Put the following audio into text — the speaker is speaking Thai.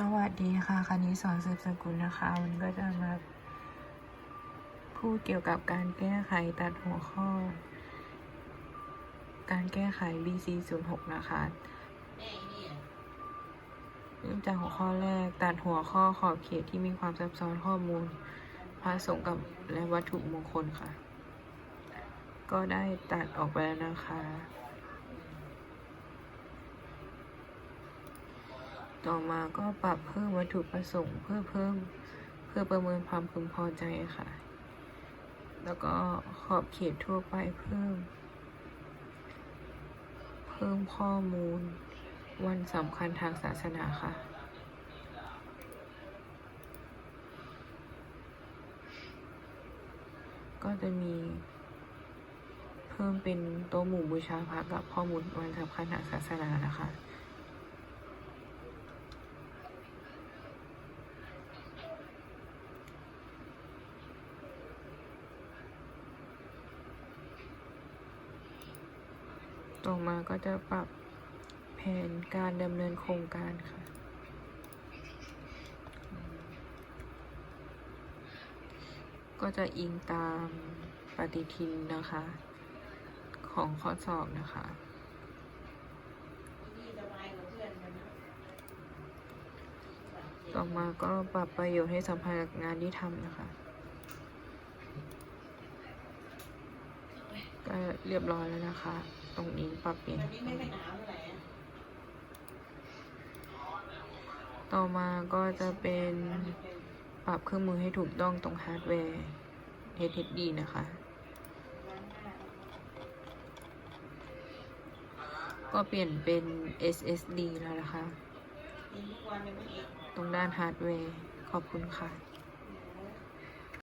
สวัสดีค่ะคณิสอนสืบสกุลนะคะวันนี้ก็จะมา พูดเกี่ยวกับการแก้ไขตัดหัวข้อ การแก้ไข BC 0 6นะคะเริ่มจากหัวข้อแรกตัดหัวข้อขอบเขตที่มีความซับซ้อนข้อมูลผสมกับและวัตถุมงคลค่ะ ก็ได้ตัดออกไปแล้วนะคะ ต่อมาก็ปรับเพิ่มวัตถุประสงค์เพื่อเพิ่มเพื่อประเมินความพึงพอใจค่ะ แล้วก็ขอบเขตทั่วไปเพิ่ม เพิ่มข้อมูล วันสำคัญทางศาสนาค่ะก็จะมีเพิ่มเป็นโต๊ะหมู่บูชาพระกับข้อมูลวันสำคัญทางศาสนานะคะ ต่อมาก็จะปรับแผนการดำเนินโครงการค่ะ ก็จะอิงตามปฏิทินนะคะ ของข้อสอบนะคะต่อมาก็ปรับประโยชน์ให้สัมพันธ์กับงานที่ทำนะคะ ก็เรียบร้อยแล้วนะคะ ตรงนี้ปรับเปลี่ยนต่อมาก็จะเป็นปรับเครื่องมือให้ถูกต้องตรงฮาร์ดแวร์ HDD นะคะ ก็เปลี่ยนเป็น SSD แล้วนะคะ ตรงด้านฮาร์ดแวร์ ขอบคุณค่ะ